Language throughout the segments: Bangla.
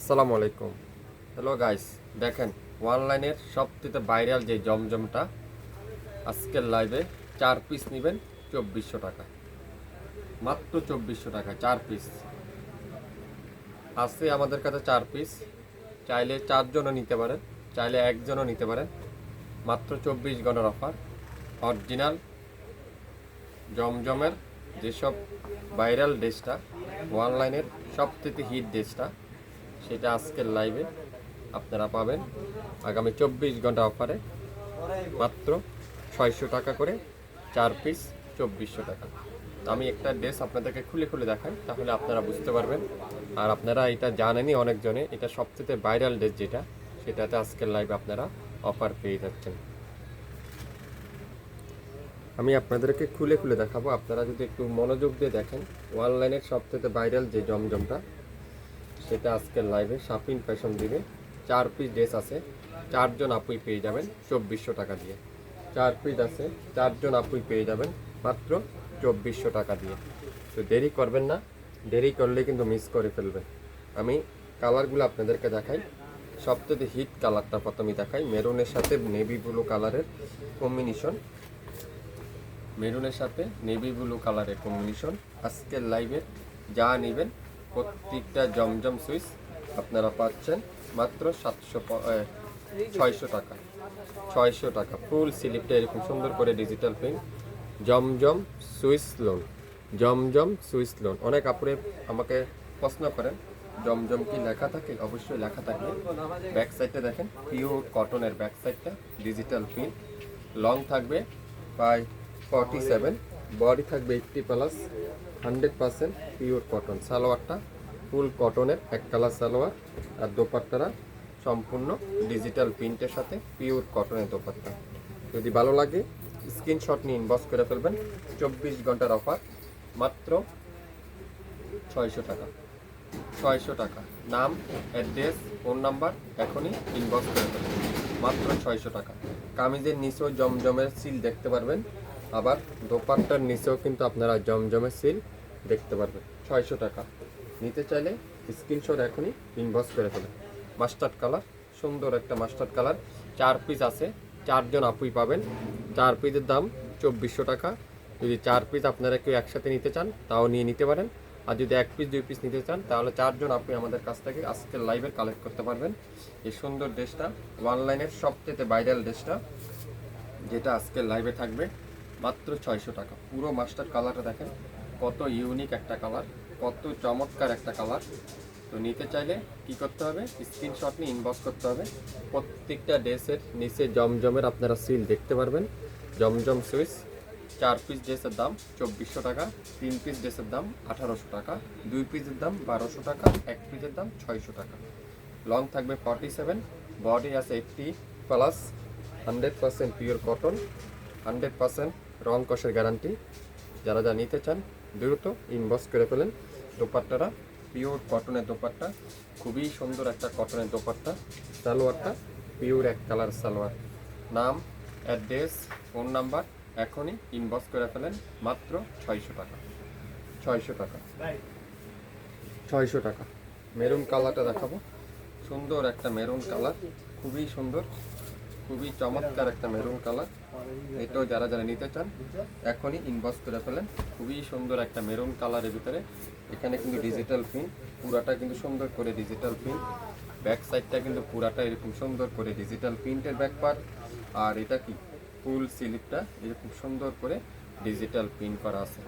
আসসালামু আলাইকুম। হ্যালো গাইস দেখেন অনলাইনের সবথেকে ভাইরাল যে জমজমটা আজকের লাইভে চার পিস নেবেন চব্বিশশো টাকা। মাত্র চব্বিশশো টাকা, চার পিস আছে আমাদের কাছে চার পিস চাইলে চারজনও নিতে পারেন, চাইলে একজনও নিতে পারেন। মাত্র চব্বিশ ঘণ্টার অফার অরিজিনাল জমজমের যেসব ভাইরাল ড্রেসটা অনলাইনের সবথেকে হিট ড্রেসটা সেটা আজকের লাইভে আপনারা পাবেন। আগামী চব্বিশ ঘণ্টা অফারে মাত্র ছয়শো টাকা করে, চার পিস চব্বিশশো টাকা। আমি একটা ড্রেস আপনাদেরকে খুলে খুলে দেখাই, তাহলে আপনারা বুঝতে পারবেন। আর আপনারা এটা জানেনই অনেকজনে, এটা সবথেকে ভাইরাল ড্রেস যেটা, সেটাতে আজকের লাইভে আপনারা অফার পেয়ে যাচ্ছেন। আমি আপনাদেরকে খুলে খুলে দেখাবো, আপনারা যদি একটু মনোযোগ দিয়ে দেখেন অনলাইনের সবথেকে ভাইরাল যে জমজমটা সেটা আজকের লাইভে শাপিন ফ্যাশন দিবে চার পিস ড্রেস আছে। চারজন আপুই পেয়ে যাবেন চব্বিশশো টাকা দিয়ে। চার পিস আছে, চারজন আপুই পেয়ে যাবেন মাত্র চব্বিশশো টাকা দিয়ে। তো দেরি করবেন না, দেরি করলে কিন্তু মিস করে ফেলবেন। আমি কালারগুলো আপনাদেরকে দেখাই। সবথেকে হিট কালারটা প্রথমে দেখাই। মেরুনের সাথে নেভি ব্লু কালারের কম্বিনেশন মেরুনের সাথে নেভি ব্লু কালারের কম্বিনেশন আজকের লাইভে যা নেবেন প্রত্যেকটা জমজম সুইচ আপনারা পাচ্ছেন মাত্র সাতশো ছয়শো টাকা। ছয়শো টাকা। ফুল স্লিপটা এরকম সুন্দর করে digital print Zamzam Swiss lawn Zamzam Swiss lawn অনেক আপুরে আমাকে প্রশ্ন করেন, জমজম কি লেখা থাকে? অবশ্যই লেখা থাকে ব্যাক সাইডটা দেখেন পিওর কটনের ব্যাক সাইডটা ডিজিটাল প্রিন্ট লং থাকবে, প্রায় ফর্টি সেভেন বডি থাকবে eighty plus, hundred percent pure cotton. সালোয়ারটা ফুল কটনের, এক কালার সালোয়ার আর দোপাট্টারা সম্পূর্ণ ডিজিটাল প্রিন্টের সাথে পিওর কটনের দোপাট্টা। যদি ভালো লাগে, স্ক্রিনশট নিয়ে ইনবক্স করে ফেলবেন। চব্বিশ ঘণ্টার অফার, মাত্র ছয়শো টাকা। ছয়শো টাকা। নাম, অ্যাড্রেস, ফোন নাম্বার এখনই ইনবক্স করে ফেলবেন মাত্র ছয়শো টাকা। কামিজের নিচেও জমজমের সিল দেখতে পারবেন। আবার দোপাট্টার নিচেও কিন্তু আপনারা জমজমের সিল দেখতে পারবেন। ছয়শো টাকা। নিতে চাইলে স্ক্রিনশট এখনই ইনবক্স করে ফেলেন। মাস্টার্ড কালার সুন্দর একটা মাস্টার্ড কালার চার পিস আছে। চারজন আপুই পাবেন। চার পিসের দাম চব্বিশশো টাকা। যদি চার পিস আপনারা কেউ একসাথে নিতে চান, তাও নিয়ে নিতে পারেন। আর যদি এক পিস দুই পিস নিতে চান, তাহলে চারজন আপনি আমাদের কাছ থেকে আজকের লাইভে কালেক্ট করতে পারবেন। এই সুন্দর ড্রেসটা অনলাইনের সবচেয়ে ভাইরাল ড্রেসটা যেটা আজকের লাইভে থাকবে। মাত্র ছয়শো টাকা। পুরো মাস্টার কালারটা দেখেন, কত ইউনিক একটা কালার, কত চমৎকার একটা কালার। তো নিতে চাইলে কি করতে হবে? স্ক্রিনশট নিয়ে ইনবক্স করতে হবে। প্রত্যেকটা ড্রেসের নিচে জমজমের আপনারা সিল দেখতে পারবেন। জমজম সুইচ, চার পিস ড্রেসের দাম চব্বিশশো টাকা, তিন পিস ড্রেসের দাম আঠারোশো টাকা, দুই পিসের দাম বারোশো টাকা, এক পিসের দাম ছয়শো টাকা। লং থাকবে ফর্টি সেভেন বডি আছে eighty plus hundred percent pure cotton hundred percent রং কষের গ্যারান্টি যারা যা নিতে চান, দ্রুত ইনবক্স করে ফেলেন। দোপাট্টারা পিওর কটনের দোপাট্টা। খুবই সুন্দর একটা কটনের দোপাট্টা। সালোয়ারটা পিওর এক কালার সালোয়ার। নাম অ্যাড্রেস ফোন নাম্বার এখনই ইনবক্স করে ফেলেন মাত্র ছয়শো টাকা। ছয়শো টাকা। ছয়শো টাকা। মেরুন কালারটা দেখাবো। সুন্দর একটা মেরুন কালার খুবই সুন্দর। খুবই চমৎকার একটা মেরুন কালার এটাও যারা যারা নিতে চান, এখনই ইনবক্স করে ফেলেন। খুবই সুন্দর একটা মেরুন কালারের ভিতরে। এখানে কিন্তু ডিজিটাল প্রিন্ট পুরাটা কিন্তু সুন্দর করে ডিজিটাল প্রিন্ট ব্যাক সাইডটা কিন্তু পুরাটা এরকম সুন্দর করে ডিজিটাল প্রিন্টের ব্যাক পার্ট আর এটা কি? ফুল স্লিপটা এরকম সুন্দর করে ডিজিটাল প্রিন্ট করা আছে।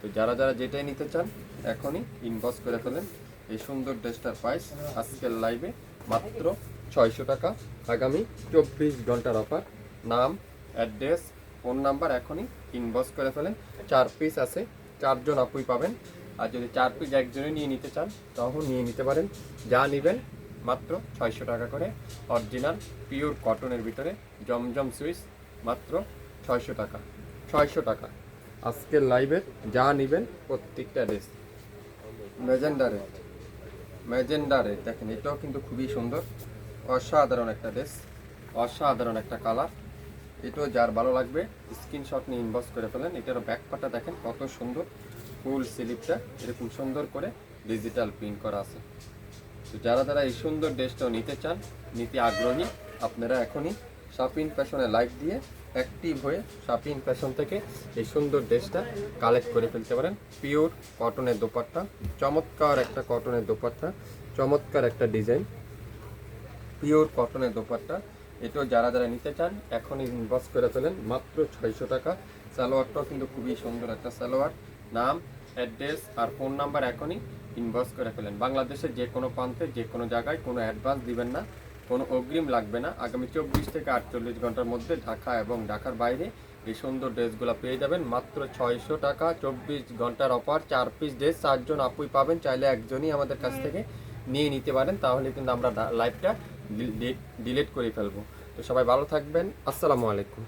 তো যারা যারা যেটাই নিতে চান, এখনই ইনবক্স করে ফেলেন। এই সুন্দর ড্রেসটার প্রাইস আজকের লাইভে মাত্র ছয়শো টাকা। আগামী চব্বিশ ঘণ্টার অফার নাম অ্যাড্রেস ফোন নাম্বার এখনই ইনবক্স করে ফেলেন। চার পিস আছে, চারজন আপুই পাবেন। আর যদি চার পিস একজনে নিয়ে নিতে চান, তখন নিয়ে নিতে পারেন। যা নেবেন মাত্র ছয়শো টাকা করে। অরিজিনাল পিওর কটনের ভিতরে জমজম সুইচ মাত্র ছয়শো টাকা। ছয়শো টাকা। আজকের লাইভের যা নেবেন প্রত্যেকটা ড্রেস ম্যাজেন্ডা রেড দেখেন, এটাও কিন্তু খুবই সুন্দর। অসাধারণ একটা ড্রেস অসাধারণ একটা কালার এটাও যার ভালো লাগবে স্ক্রিনশট নিয়ে ইনবক্স করে ফেলেন। এটার ব্যাকপাটা দেখেন কত সুন্দর ফুল স্লিপটা এরকম সুন্দর করে ডিজিটাল প্রিন্ট করা আছে। তো যারা যারা এই সুন্দর ড্রেসটাও নিতে চান, নিতে আগ্রহী, আপনারা এখনই শপিং ফ্যাশনে লাইক দিয়ে অ্যাক্টিভ হয়ে শপিং ফ্যাশন থেকে এই সুন্দর ড্রেসটা কালেক্ট করে ফেলতে পারেন। পিওর কটনের দোপাট্টা, চমৎকার একটা কটনের দোপাট্টা, চমৎকার একটা ডিজাইন পিওর কটনের দোপাট্টা। এটাও যারা যারা নিতে চান, এখনই ইনবক্স করে ফেলেন। মাত্র ছয়শো টাকা। সালোয়ারটাও কিন্তু খুবই সুন্দর একটা সালোয়ার। নাম অ্যাড্রেস আর ফোন নাম্বার এখনই ইনবক্স করে ফেলেন। বাংলাদেশের যে কোনো প্রান্তে, যে কোনো জায়গায় কোনো অ্যাডভান্স দিবেন না। কোনো অগ্রিম লাগবে না। আগামী চব্বিশ থেকে আটচল্লিশ ঘণ্টার মধ্যে ঢাকা এবং ঢাকার বাইরে এই সুন্দর ড্রেসগুলো পেয়ে যাবেন। মাত্র ছয়শো টাকা, চব্বিশ ঘণ্টার অফার চার পিস ড্রেস চারজন আপুই পাবেন। চাইলে একজনই আমাদের কাছ থেকে নিয়ে নিতে পারেন। তাহলে কিন্তু আমরা লাইভটা ডিলিট করে ফেলব। তো সবাই ভালো থাকবেন। আসসালামু আলাইকুম।